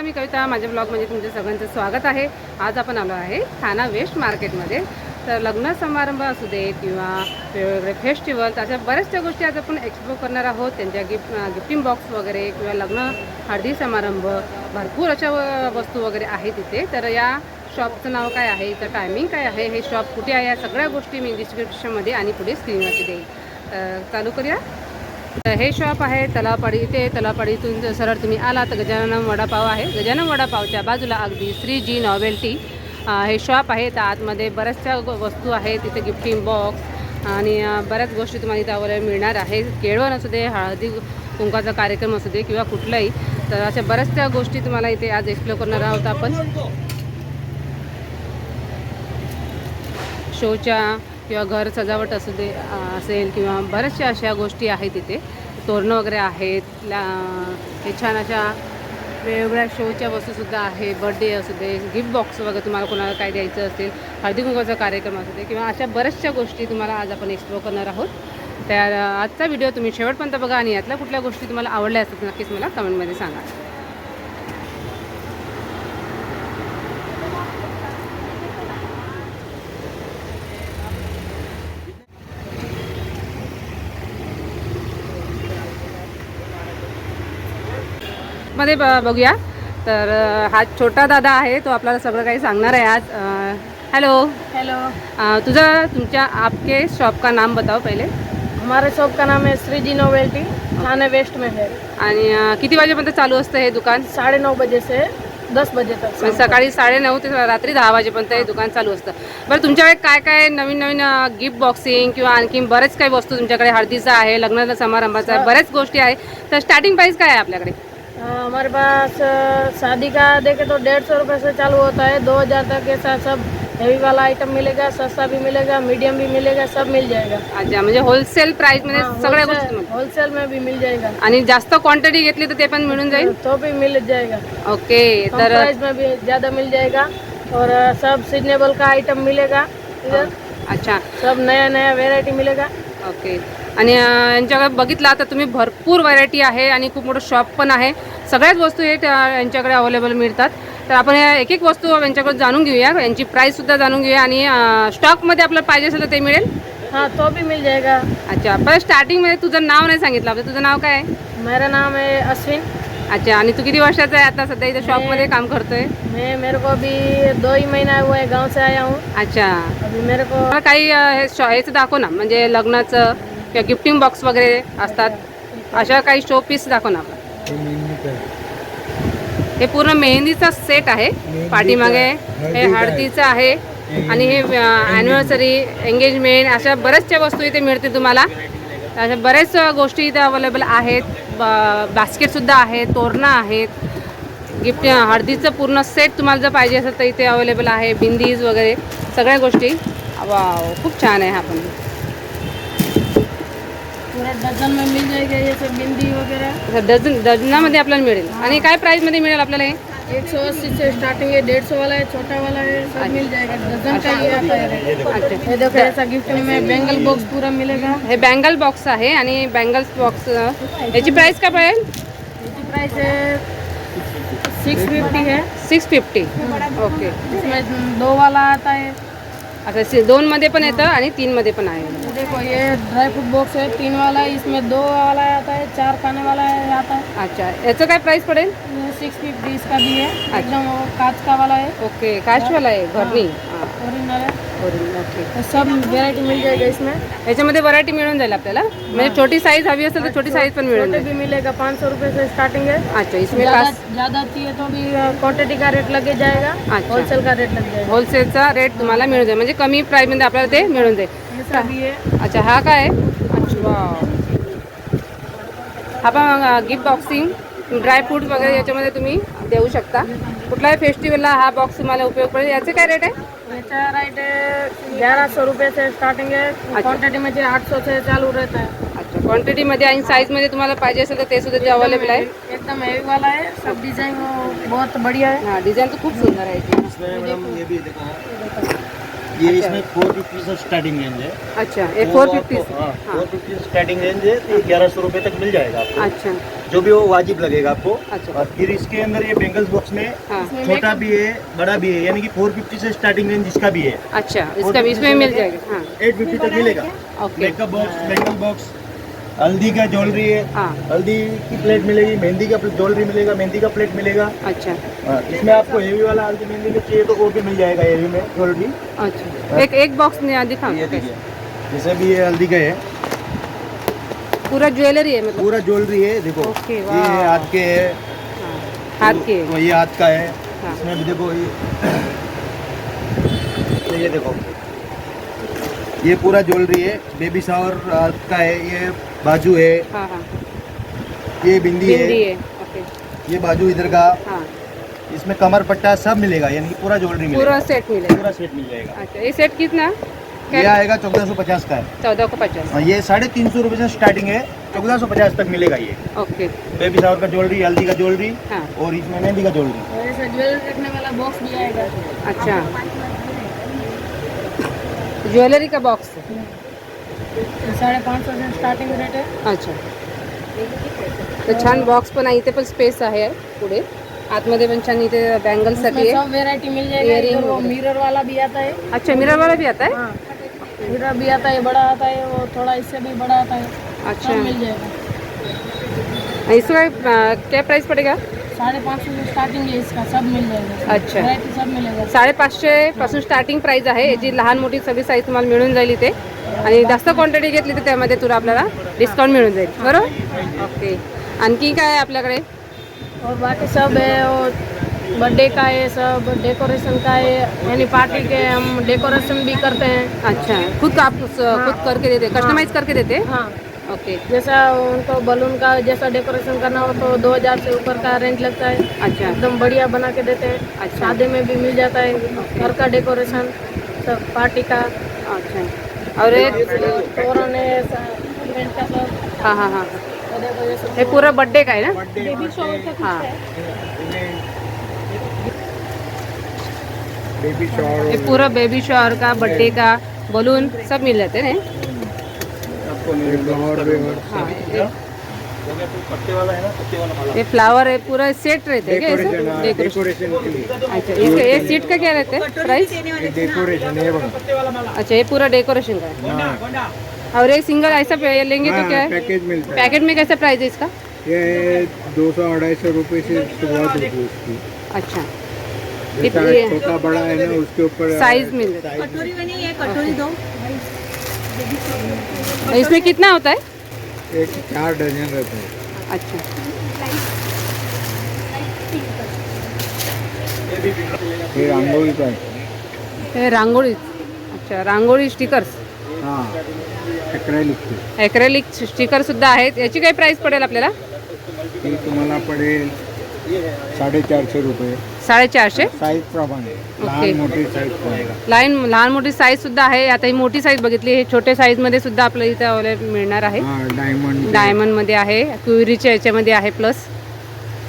नमस्कार मी कविता माझ्या ब्लॉगमध्ये तुमच्या सगळ्यांचं स्वागत आहे. आज आपण आलो आहे ठाणा वेस्ट मार्केटमध्ये. तर लग्न समारंभ असू दे किंवा वेगवेगळे फेस्टिवल अशा बऱ्याचशा गोष्टी आज आपण एक्सप्लोर करणार आहोत. त्यांच्या गिफ्ट गिफ्टिंग बॉक्स वगैरे किंवा लग्न हळदी समारंभ भरपूर अशा व- वस्तू वगैरे आहेत तिथे तर या शॉपचं नाव काय आहे? तर टायमिंग काय आहे? हे शॉप कुठे आहे? या सगळ्या गोष्टी मी डिस्क्रिप्शनमध्ये आणि पुढे स्क्रीनवरती देईल. चालू करूया. तर हे शॉप आहे तलावपाडी इथे. तलावपाडीतून सरळ तुम्ही आला तर गजानन वडापाव आहे. गजानन वडापावच्या बाजूला अगदी श्री जी नॉवेल्टी हे शॉप आहे. तर आतमध्ये बऱ्याचशा वस्तू आहेत. तिथे गिफ्टिंग बॉक्स आणि बऱ्याच गोष्टी तुम्हाला इथे अवेलेबल मिळणार आहे केळवण असू दे हळदी कुंकाचा कार्यक्रम असू दे किंवा कुठलाही तर अशा बऱ्याचशा गोष्टी तुम्हाला इथे आज एक्सप्लोर करणार आहोत आपण. शोच्या किंवा घर सजावट असू दे असेल किंवा बऱ्याचशा अशा गोष्टी आहेत तिथे तोरणं वगैरे आहेत ला हे छान अशा वेगवेगळ्या शोच्या वस्तूसुद्धा आहे बर्थडे असू दे गिफ्ट बॉक्स वगैरे तुम्हाला कोणाला काय द्यायचं असेल हळदी कुंकवाचा कार्यक्रम असू दे किंवा अशा बऱ्याचशा गोष्टी तुम्हाला आज आपण एक्सप्लोर करणार आहोत. तर आजचा व्हिडिओ तुम्ही शेवटपर्यंत बघा आणि यातल्या कुठल्या गोष्टी तुम्हाला आवडल्या असतात नक्कीच मला कमेंटमध्ये सांगा. मध्ये ब बघूया. तर हा छोटा दादा आहे तो आपल्याला सगळं काही सांगणार आहे आज. हॅलो. हेलो. तुझा तुमच्या आपके शॉप का नाम बताओ पहिले. हमारे शॉप का नाम है श्रीजी नोवेल्टी थाने वेस्ट में है. आणि किती वाजेपर्यंत चालू असतं हे दुकान? साढ़े नौ बजे से दस बजे तक म्हणजे सकाळी साडेनऊ ते रात्री दहा वाजेपर्यंत हे दुकान चालू असतं. बरं तुमच्याकडे काय काय नवीन नवीन गिफ्ट बॉक्सिंग किंवा आणखी बरेच काही वस्तू तुमच्याकडे हळदीचा आहे लग्न समारंभाचा आहे बऱ्याच गोष्टी आहेत तर स्टार्टिंग प्राईस काय आहे आपल्याकडे? हमारे पास शादी का देखे तो डेढ़ सौ रुपये से चालू होता है। दो हजार तक के साथ सब हेवी वाला आइटम मिलेगा सस्ता भी मिलेगा मीडियम भी मिलेगा सब मिल जाएगा। अच्छा म्हणजे होलसेल प्राईसमध्ये सगळ्या गोष्टी मिळतात. होलसेल में भी मिल जाएगा। आणि जास्त क्वांटिटी घेतली तर ते पण मिळून जाईल? तो भी मिल जाएगा। ओके कम तर प्राइस में भी ज़्यादा मिल जाएगा और सब सीजनेबल का आइटम मिलेगा। इधर अच्छा। सब नया नया वेराइटी मिलेगा। ओके। आणि यांच्याकडे बघितला तर तुम्ही भरपूर व्हरायटी आहे आणि खूप मोठं शॉप पण आहे. सगळ्याच वस्तू हे यांच्याकडे अवेलेबल मिळतात. तर आपण या एक एक वस्तू यांच्याकडे जाणून घेऊया. यांची प्राईससुद्धा जाणून घेऊया आणि स्टॉकमध्ये आपल्याला पाहिजे असेल तर ते मिळेल. हाँ तो भी मिल जाएगा अच्छा पण स्टार्टिंगमध्ये तुझं नाव नाही सांगितलं. आपलं तुझं नाव काय आहे? मेरा नाम है अश्विन. अच्छा आणि तू किती वर्षाचा आहे आता? सध्या इथं शॉपमध्ये काम करतोय. मैं मेरे को अभी दो ही महीना हुआ है गांव से आया हूँ. अच्छा. अभी मेरे को मला काही अं, हे शॉ हेचं दाखव ना. म्हणजे लग्नाचं किंवा गिफ्टिंग बॉक्स वगैरे असतात अशा काही शो पीस दाखव ना. हे पूर्ण मेहंदीचा सेट आहे. पाठीमागे हे हळदीचं आहे आणि हे ॲनिव्हर्सरी एंगेजमेंट अशा बऱ्याचशा वस्तू इथे मिळतील तुम्हाला. अशा बऱ्याच गोष्टी इथे अवेलेबल आहेत. ब- बास्केटसुद्धा आहेत तोरणं आहेत. गिफ्ट हळदीचं पूर्ण सेट तुम्हाला जर पाहिजे असेल तर इथे अवेलेबल आहे. बिंदीज वगैरे सगळ्या गोष्टी. खूप छान आहे हा पण. में मिल जाएगा ये सब बिंदी वगैरह डझन डझनामध्ये आपल्याला मिळेल. आणि काय प्राईसमध्ये मिळेल आपल्याला हे? एक सौ अस्सी से स्टार्टिंग है डेढ़ सौ वाला है छोटा वाला है सब मिल जाएगा डजन का ये आता है अच्छा ये देखो ऐसा गिफ्ट में बेंगल बॉक्स पूरा मिलेगा. हे बँगल बॉक्स आहे आणि बँगल्स बॉक्स याची प्राईस काय पडेल? इसकी प्राइस है सिक्स फिफ्टी है सिक्स फिफ्टी ओके इसमें दो वाला आता है. आता सि- दोनमध्ये पण येतं आणि तीनमध्ये पण आहे. देखो ये ड्राई फ्रूट बॉक्स है तीन वाला है इसमें दो वाला आता है चार खाने वाला है आता है। अच्छा याचं काय प्राईस पडेल? सिक्स फिफ्टी इसका भी है एकदम वो कांच का वाला है। ओके काशवाला आहे घरनी हां है तो सब वेराइटी मिल जाएगा इसमें. याच्यामध्ये व्हरायटी मिळून जाईल आपल्याला. म्हणजे छोटी साईज हवी असेल तर छोटी साईज पण मिळून जाईल. भी मिलेगा पाँच सौ रुपये से स्टार्टिंग है. अच्छा इसमें ज़्यादा ज़्यादा चाहिए तो भी क्वांटिटी का रेट लगे जाएगा. अच्छा. होलसेल का रेट लग जाएगा. होलसेलचा रेट तुम्हाला मिळून जाईल. म्हणजे कमी प्राईसमध्ये आपल्याला ते मिळून जाईल. ये है अच्छा हा काय आहे? अच्छा. हा पण गिफ्ट बॉक्सिंग ड्रायफ्रूट वगैरे याच्यामध्ये तुम्ही देऊ शकता. कुठल्याही फेस्टिवलला हा बॉक्स तुम्हाला उपयोग पडेल. याचे काय रेट आहे? इसका रेट ग्यारह सौ रुपये से स्टार्टिंग है क्वांटिटी में चाहिए आठ सौ से चालू रहता है अच्छा क्वांटिटीमध्ये आणि साईजमध्ये तुम्हाला पाहिजे असेल तर ते सुद्धा जे अवेलेबल आहे एकदम हेवी वाला है सब डिजाइन बहुत बढ़िया है हां डिझाईन तर खूप सुंदर आहे याची. इसमें मैडम ये भी देखो ये इसमें फोर फिफ्टी से स्टार्टिंग रेंज है। अच्छा ये four fifty four fifty starting range है तो ग्यारह सौ रूपए तक मिल जाएगा आपको। अच्छा। जो भी वो वाजिब लगेगा आपको। अच्छा। और फिर इसके अंदर ये बेंगल्स बॉक्स में हाँ। छोटा भी है बड़ा भी है यानी कि 450 से स्टार्टिंग रेंज इसका भी है। अच्छा इसका भी इसमें मिल जाएगा एट फिफ्टी तक मिलेगा। मेकअप बॉक्स बेंगल बॉक्स हल्दी का ज्वेलरी है। हाँ। हल्दी की प्लेट मिलेगी मेहंदी का ज्वेलरी मिलेगा मेहंदी का प्लेट मिलेगा। अच्छा। हाँ, इसमें आपको हेवी वाला हल्दी मेहंदी का चाहिए तो वो भी मिल जाएगा हेवी में ज्वेलरी। अच्छा। एक एक बॉक्स दिखाओ देखिए जैसे भी ये हल्दी का है। पूरा ज्वेलरी है मतलब? पूरा ज्वेलरी है देखो। ये हाथ के है। हाँ, हाथ के। तो ये हाथ का है। हाँ। इसमें भी देखो ये तो ये देखो। ये पूरा ज्वेलरी है बेबी शावर का है ये बाजू है। हाँ हाँ। ये बिंदी है। बिंदी है ओके ये बाजू इधर का। हाँ। इसमें कमर पट्टा सब मिलेगा यानी कि पूरा ज्वेलरी मिलेगा। पूरा सेट मिलेगा। पूरा सेट मिल जाएगा। अच्छा ये सेट कितना? ये आएगा चौदह सौ पचास का है। चौदह को पचास। ये साढ़े तीन सौ रुपये से स्टार्टिंग है। चौदह सौ पचास तक मिलेगा ये। ओके बेबी शावर का ज्वेलरी हल्दी का ज्वेलरी हाँ। और इसमें मेहंदी का ज्वेलरी ज्वेलरी रखने वाला बॉक्स भी आएगा अच्छा। ज्वेलरी का बॉक्स साढ़े पाच से स्टार्टिंग रेट है अच्छा. तर छान बॉक्स पण आहे. इथे पण स्पेस आहे पुढे. आतमध्ये पण छान इथे बँगलसाठी आहे सब वेरायटी मिल जाएगा Earring इधर वो वगैरह। मिरर वाला भी आता है. अच्छा मिरर वाला भी आता है? हाँ. मिरर भी आता है बड़ा आता है वो थोड़ा इससे भी बड़ा आता है. अच्छा. सब मिल जाएगा. इसका अ, क्या प्राइस पडेगा? साढ़े पाँच सौ से स्टार्टिंग है इसका सब मिल जाएगा. अच्छा. वैरायटी सब मिलेगा. साडेपाचशे पासून स्टार्टिंग प्राइस आहे. याची लहान मोठी सगळी साईज तुम्हाला मिळून जाईल इथे. आणि जास्त क्वांटिटी घेतली तर त्यामध्ये तुला आपल्याला डिस्काउंट मिळून जाईल. बरोबर? ओके आणखी काय आहे आपल्याकडे? और बाकी सब है और बर्थडे का है सब डेकोरेशन का है यानी पार्टी के हम डेकोरेशन भी करते हैं। अच्छा. खुद आप खुद करके देते कस्टमाइज करके देते? हाँ। ओके जैसा उनको बलून का जैसा डेकोरेशन करना हो तो दो हजार से ऊपर का रेंज लगता है। अच्छा। एकदम बढ़िया बना के देते हैं। अच्छा। शादी में भी मिल जाता है। घर का डेकोरेशन सब पार्टी का। अच्छा। और तोरण है इवेंट का सब हाँ हाँ हाँ। ये पूरा बर्थडे का है ना? बेबी शॉवर हाँ? बेबी ये पूरा बेबी शॉवर का बर्थडे का बलून सब मिल जाते हैं। हाँ ये- पत्ते वाला है ना पत्ते वाला माला ये फ्लावर है पूरा सेट रहते हैं क्या डेकोरेशन डेकोरेशन के लिए। अच्छा इसका ये सीट का क्या रहता है? प्राइस डेकोरेशन है अच्छा ये पूरा डेकोरेशन का है। और ये सिंगल ऐसा पे- लेंगे तो क्या है? पैकेज मिलता है। पैकेट में कैसा प्राइस है इसका? ये दो सौ अढ़ाई सौ रुपये से शुरुआत होती है उसकी अच्छा। छोटा बड़ा है ना उसके ऊपर साइज़ मिल जाता है। और इसमें कितना होता है? एक चार डजन रहता. है अच्छा. ये रांगोली का है हे रांगोळी. अच्छा रांगोळी स्टिकर्स. हाँ एक्रेलिक की ॲक्रेलिक स्टिकर सुद्धा आहेत. याची काय प्राइस पडेल आपल्याला? ती तुम्हाला पडेल साडेचारशे रुपये. साडेचारशे? साईज प्रमाणे. लहान मोठी साईज प्रमाणे. लहान मोठी साईज सुद्धा आहे. आता ही मोठी साईज बघितली हे छोटे साईजमध्ये सुद्धा आपल्याला इथे अवेलेबल मिळणार आहे. हा डायमंड डायमंडमध्ये आहे क्युरीच्या याच्यामध्ये आहे प्लस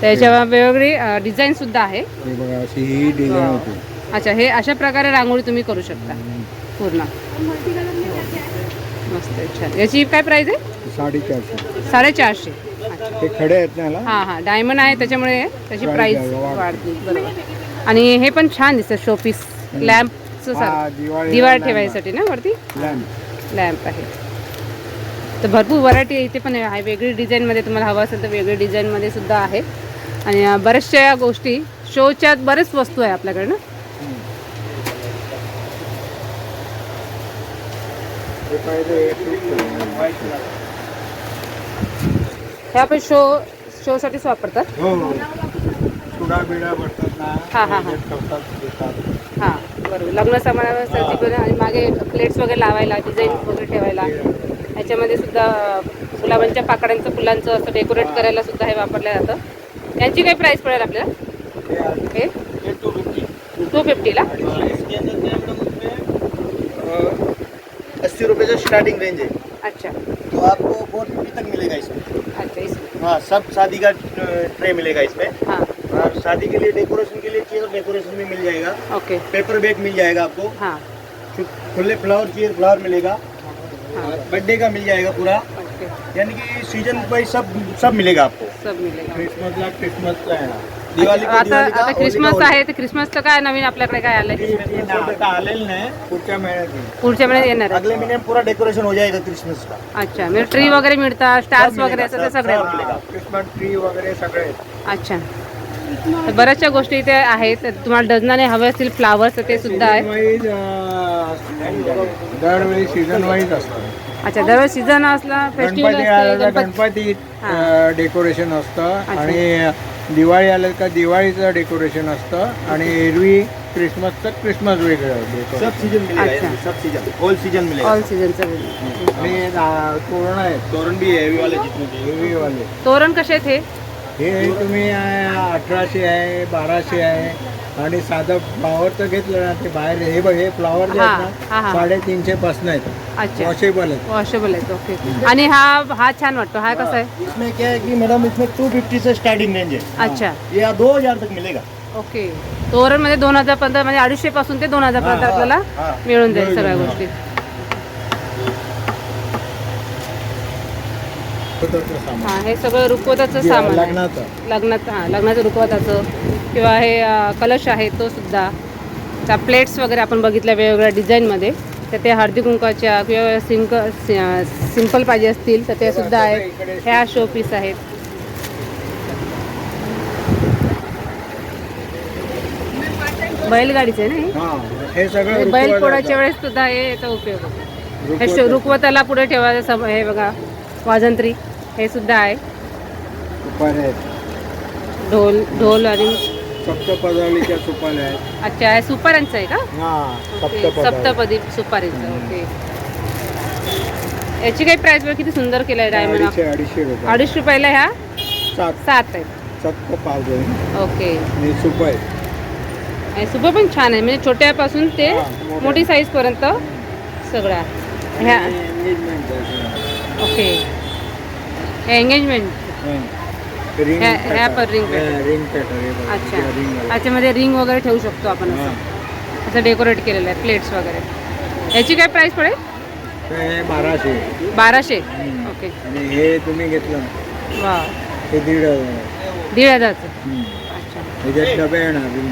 त्याच्या वेगवेगळी डिझाईन सुद्धा आहे. हे बघा अशी ही डिझाईन होती. अच्छा हे अशा प्रकारे रांगोळी तुम्ही करू शकता. पूर्ण. मस्त छान. याची काय प्राइस आहे? साडेचारशे. साडेचारशे. ते खडे आहेत ना याला? हां हां. डायमंड आहे त्याच्यामुळे त्याची प्राइस वाढते. बरोबर. आणि हे पण छान दिसतं शोपीस लॅम्पचं हा, दिवाळी ठेवायसाठी ना वरती? लॅम्प लॅम्प आहे. तर भरपूर व्हरायटी इथे पण आहे. वेगळी डिझाईनमध्ये तुम्हाला हवं असेल तर वेगळी डिझाईनमध्ये सुद्धा आहे. आणि अं, बऱ्याचशा गोष्टी शोच्या बरेच वस्तू आहे आपल्याकडे ना? हे पाहिजे हे आपण शो शोसाठीच वापरतात? हो हो. चुडा बिडा भरतात ना. हा, हा, हा. त्याच्यात ठेवतात, देतात. हां बरोबर. लग्न समारंभासाठी पण आणि मागे प्लेट्स वगैरे लावायला डिझाईन वगैरे ठेवायला. याच्यामध्ये सुद्धा गुलाबांच्या पाकळ्यांचं फुलांचं असं डेकोरेट करायला सुद्धा हे वापरलं जातं. यांची काय प्राईस पडेल आपल्याला? हे टू फिफ्टी टू फिफ्टीला इसके अंदर क्या है मैडम उसमें अस्सी रुपये से स्टार्टिंग रेंज है। अच्छा. तो आपको फोर फिफ्टी तक मिलेगा इसमें। अच्छा हाँ सब शादी का ट्रे मिलेगा इसमें। हाँ। और शादी के लिए डेकोरेशन के लिए चाहिए तो डेकोरेशन भी मिल जाएगा। ओके पेपर बैग मिल जाएगा आपको। हाँ। खुले फ्लावर चाहिए फ्लावर मिलेगा। हाँ। बर्थडे का मिल जाएगा पूरा। यानी कि सीज़न वाइज सब सब मिलेगा आपको। सब मिळेल क्रिसमसला क्रिसमसचा आहे ना। दिवाळी को आता आता क्रिसमस. आहे तर क्रिसमसचं काय नवीन आपल्याकडे काय आलंय? आता आलेलं नाही पुढच्या महिन्यात येईल. पुढच्या महिन्यात येणार आहे. अगले महीने में पूरा डेकोरेशन हो जाएगा क्रिसमस का अच्छा म्हणजे ट्री वगैरे मिळतात स्टार्स वगैरे असं ते सब- सगळे. क्रिसमस ट्री वगैरे सगळे. अच्छा. तर बऱ्याचशा गोष्टी इथे आहेत तर तुम्हाला डझनाने हवे असतील फ्लावर्स तर ते सुद्धा आहे. दरवेळी सीझन वाईज असतं. अच्छा दरवेळी सीझन असला फेस्टिवल गणपती असते आलं तर गणपती गणपती डेकोरेशन असतं. आणि दिवाळी आलं का दिवाळीचं डेकोरेशन असतं आणि एरवी क्रिसमसचं क्रिसमस वेगळं. सब सीजन मिलेगा अच्छा. यानी, सब सीजन ऑल सीजन मिलेगा. ऑल सीझनचं आणि आ, तोरण आहेत तोरण भी है हेवी वाले जितने चाहिए हेवी वाले तोरण कसे आहेत हे? हे तुम्ही अठराशे आहे बाराशे आहे. आणि साधं फ्लॉवर तर घेतलं ना ते बाहेर हे बघ हे फ्लॉवर जे हा, आहेत हा, हा. ना साडेतीनशे पासून आहेत. अच्छा. वॉशेबल आहेत. वॉशेबल आहेत ओके आणि हा हा छान वाटतो. हा कसा आहे? इसमें क्या है कि मैडम इसमें 250 से स्टार्टिंग रेंज है. अच्छा. ये दो हजार तक मिलेगा. ओके तोरणमध्ये दोन हजार पंधरा म्हणजे अडीचशे पासून ते दोन हजार पर्यंत आपल्याला. मिळून जाईल सगळ्या गोष्टी. हा हे सगळं रुकवताचं सामान आहे. लग्नात हां लग्नाचं रुकवताचं किंवा हे अ, कलश आहे तो सुद्धा. त्या प्लेट्स वगैरे आपण बघितल्या वेगवेगळ्या डिझाईनमध्ये तर ते हळदी कुंकाच्या किंवा सिंक सिंपल पाहिजे असतील तर ते सुद्धा आहेत. ह्या शो पीस आहेत. बैलगाडीचे ना हे? सगळं म्हणजे बैल रुखवताचं. पोळाच्या वेळेस सुद्धा हे याचा उपयोग होतो. हे रुखवताचं. शो- रुखवताला पुढे ठेवायचं सम हे बघा वाजंत्री. हे सुद्धा आहे. सुपाऱ्या आहेत. ढोल ढोल आणि सप्तपदावलीच्या सुपाऱ्या आहेत. अच्छा हे सुपाऱ्यांचं आहे का? हा सप्तपदी सुपारीचं ओके. याची काही प्राइस बघ किती सुंदर केलं आहे डायमंड अडीचशे रुपये. अडीच रुपयाला ह्या? सात. सात आहेत सप्त आहे. ओके. आणि सुप आहे. आणि सुबह पण छान आहे. म्हणजे छोट्यापासून ते. मोठी साईज पर्यंत सगळ्या ह्या okay. Engagement ring. Ring pattern अच्छा. रिंग याच्यामध्ये रिंग वगैरे ठेवू शकतो आपण असं. असं डेकोरेट केलेलं आहे प्लेट्स वगैरे. याची काय प्राइस पडेल? बाराशे. बाराशे. ओके हे तुम्ही घेतलं. वा. हे दीड हजार. दीड हजारचं.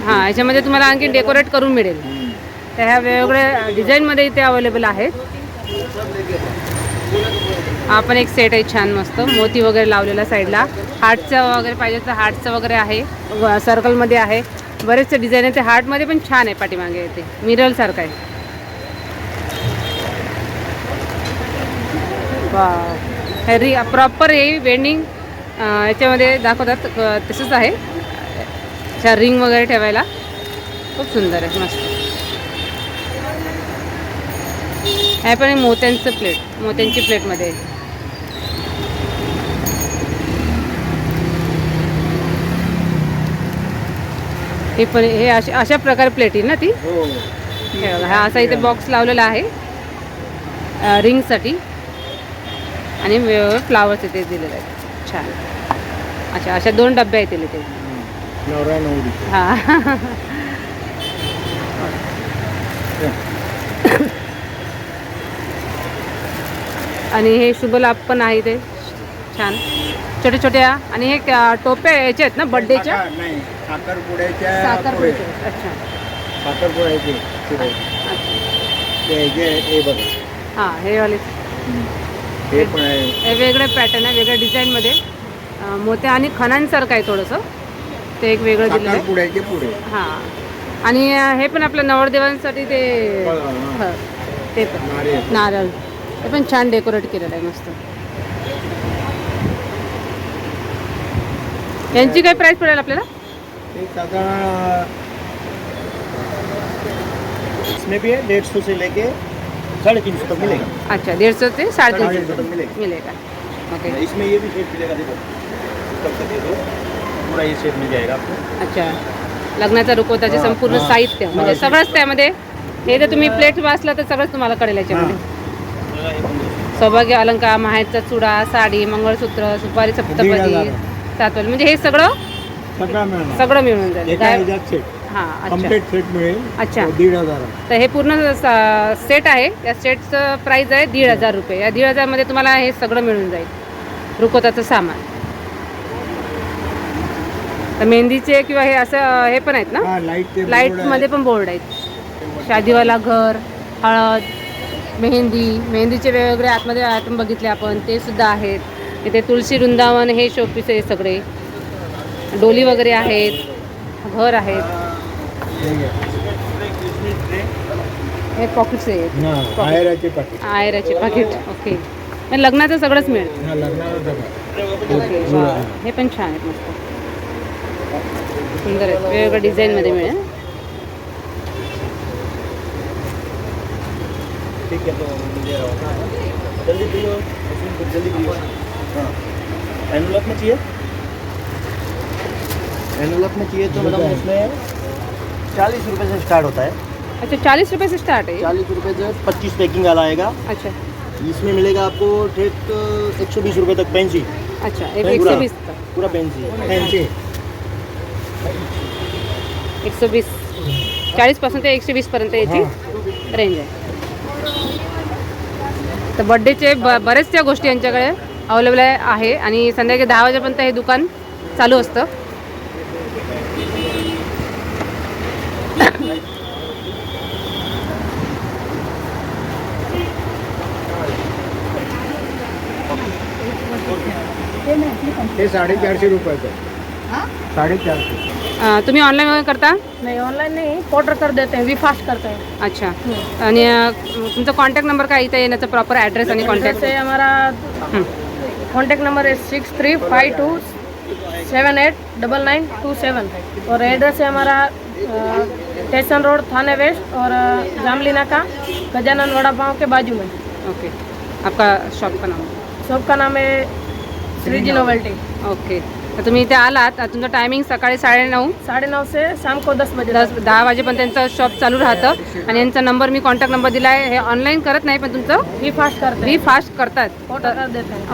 हां याच्यामध्ये तुम्हाला आणखी डेकोरेट करून मिळेल. तर ह्या वेगवेगळ्या डिझाईनमध्ये इथे अवेलेबल आहेत. हा पण एक सेट आहे छान मस्त. मोती वगैरे लावलेला साईडला हार्टचं वगैरे पाहिजे तर हार्टचं वगैरे आहे. सर्कलमध्ये आहे. बरेचसे डिझाईन आहे ते हार्टमध्ये पण छान आहे पाठीमागे येते मिरलसारखं आहे. वा हे रि प्रॉपर हे वेंडिंग याच्यामध्ये दाखवतात तसंच आहे. अशा रिंग वगैरे ठेवायला. खूप सुंदर आहे मस्त. हे पण आहे मोत्यांचं प्लेट मोत्यांची प्लेटमध्ये आहे. हे पण हे अशा अशा प्रकारे प्लेट आहे ना ती? हो. हे बघा हा असा इथे बॉक्स लावलेला आहे. रिंगसाठी आणि वेगवेगळे फ्लावर्स इथे दिलेले आहेत. छान. अच्छा अशा दोन डब्बे आहेत इथे. हा. आणि हे शुभलाभ पण आहे ते छान. छोट्या छोट्या आणि हे टोप्या याच्या आहेत ना बड्डेच्या? नाही. साखरपुड्याच्या. अच्छा. साखरपुड्याचे. पुढे. अच्छा. ते जे हे बघा. हां हे वाले. हे पण हे वेगळे पॅटर्न आहे वेगळ्या डिझाईनमध्ये मोत्या आणि खणांसारखं आहे थोडंसं. ते एक वेगळं आहे. साखरपुड्याचे पुढे हां. आणि हे पण आपल्या नवरदेवांसाठी ते ते पण. नारळ. ते पण छान डेकोरेट केलेलं आहे मस्त. यांची काय प्राइस पडेल आपल्याला? इसमें भी है डेढ़ सौ से लेके साढ़े तीन सौ तक मिलेगा। अच्छा ते साडेतीनशे साडेतीनशे तक मिलेगा। मिळेल का ओके इसमें ये भी सेट मिलेगा देखो। तब तक दे दो। पूरा ये सेट मिल जाएगा आपको। अच्छा लग्नाचा रुकवताचे हां, संपूर्ण हां. साहित्य म्हणजे. सगळंच त्यामध्ये. हे जर तुम्ही प्लेट वाचलं तर सगळंच तुम्हाला कळेल याच्यामध्ये. सौभाग्य अलंकार माहेरचा चुडा साडी मंगळसूत्र सुपारी दीड सप्तपदी. हजार. सातवली म्हणजे हे सगळं सगळं मिळणार. सगळं मिळून जाईल. एका काय- ह्याच्यात सेट हां अच्छा. कंप्लीट सेट मिळेल. अच्छा. तो दीड हजार. तर हे पूर्ण स- सेट आहे. या सेटचं प्राईस आहे दीड हजार रुपये. या दीड हजारमध्ये तुम्हाला हे सगळं मिळून जाईल. रुकोताचं सामान. तर मेहंदीचे किंवा हे असं हे पण आहेत ना? हा लाइट ते लाईटमध्ये पण बोर्ड आहेत. शादीवाला घर हळद मेहंदी. मेहंदीचे वेगवेगळे आतमध्ये आयटम बघितले आपण. ते सुद्धा आहेत. इथे तुळशी वृंदावन हे शोपीस आहे सगळे. डोली वगैरे आहेत घर आहेत. हे पॉकेट्स आहेत. पाकिट आयराचे पाकिट ओके लग्नाचं सगळंच मिळेल. हा वा. हे पण छान आहेत मस्त. सुंदर आहेत. वेगवेगळ्या डिझाईनमध्ये मिळेल. ठीक है हूँ. हाँ एनवलप में चाहिए? एनवलप में चाहिए तो मैडम उसमें चालीस रुपये से स्टार्ट होता है। अच्छा चाळीस रुपये से स्टार्ट आहे चालीस रुपये से पच्चीस पैकिंग वाला आएगा। अच्छा। इसमें मिलेगा आपको ठेठ एक सौ बीस रुपये तक पेंसी अच्छा एक एकशे पुरा. वीस पूरा पेंसी त्यांचे एकशे वीस चाळीसपासून ते एकशे वीसपर्यंत याची रेंज आहे तर बड्डेचे ब बरेचशा गोष्टी यांच्याकडे अवेलेबल आहे आणि संध्याकाळी दहा वाजेपर्यंत हे दुकान चालू असतं. हे साडेचारशे रुपयाचं. साडेचारशे. तुम्ही ऑनलाईन करता? नहीं ऑनलाइन नहीं. ऑर्डर कर देते हैं वी फास्ट करते हैं. अच्छा आणि अं, तुमचा कॉन्टॅक्ट नंबर काय? इथे येण्याचा प्रॉपर ॲड्रेस आणि कॉन्टॅक्ट हमारा कॉन्टैक्ट नंबर है six three five two seven eight double nine two seven और एड्रेस है हमारा स्टेशन रोड थाने वेस्ट और जामली नाका गजानन वड़ा पाँव के बाजू में। ओके। आपका शॉप का नाम? शॉप का नाम है श्रीजी नोवेल्टी। ओके। तर तुम्ही इथे आलात. तुमचं टायमिंग सकाळी साडेनऊ. साढ़े नौ से शाम को दस बजे दस दहा वाजेपर्यंत त्यांचं शॉप चालू राहतं. आणि यांचा नंबर मी कॉन्टॅक्ट नंबर दिला आहे हे ऑनलाईन करत नाही पण तुमचं वी फास्ट करते. हैं फास्ट करतात.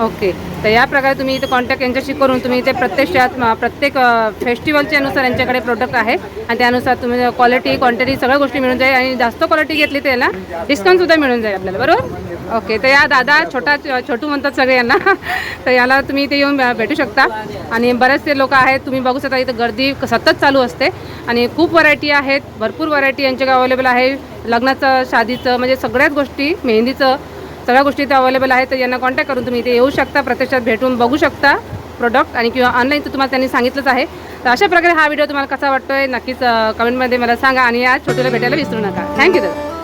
ओके तर या प्रकारे तुम्ही इथे कॉन्टॅक्ट यांच्याशी करून तुम्ही इथे प्रत्यक्षात म, प्रत्येक फेस्टिवलच्या अनुसार यांच्याकडे प्रोडक्ट आहे. आणि त्यानुसार तुम्ही क्वालिटी क्वांटिटी सगळ्या गोष्टी मिळून जाईल. आणि जास्त क्वालिटी घेतली तर याला डिस्काउंटसुद्धा मिळून जाईल आपल्याला. बरोबर? ओके तर या दादा छोटा छोटू म्हणतात सगळे यांना. तर याला तुम्ही इथे येऊन भेटू शकता. आणि बरेचसे लोक आहेत तुम्ही बघू शकता इथं गर्दी सतत चालू असते. आणि खूप व्हरायटी आहेत भरपूर व्हरायटी यांच्याकडे अवेलेबल आहे. लग्नाचं शादीचं म्हणजे सगळ्याच गोष्टी मेहंदीचं सगळ्या गोष्टी इथे अवेलेबल आहेत. तर यांना कॉन्टॅक्ट करून तुम्ही इथे येऊ शकता प्रत्यक्षात भेटून बघू शकता प्रोडक्ट आणि किंवा ऑनलाईन तर तुम्हाला त्यांनी सांगितलंच आहे. तर अशा प्रकारे हा व्हिडिओ तुम्हाला कसा वाटतोय नक्कीच कमेंटमध्ये मला सांगा आणि या छोटीला भेटायला विसरू नका. थँक्यू दादा.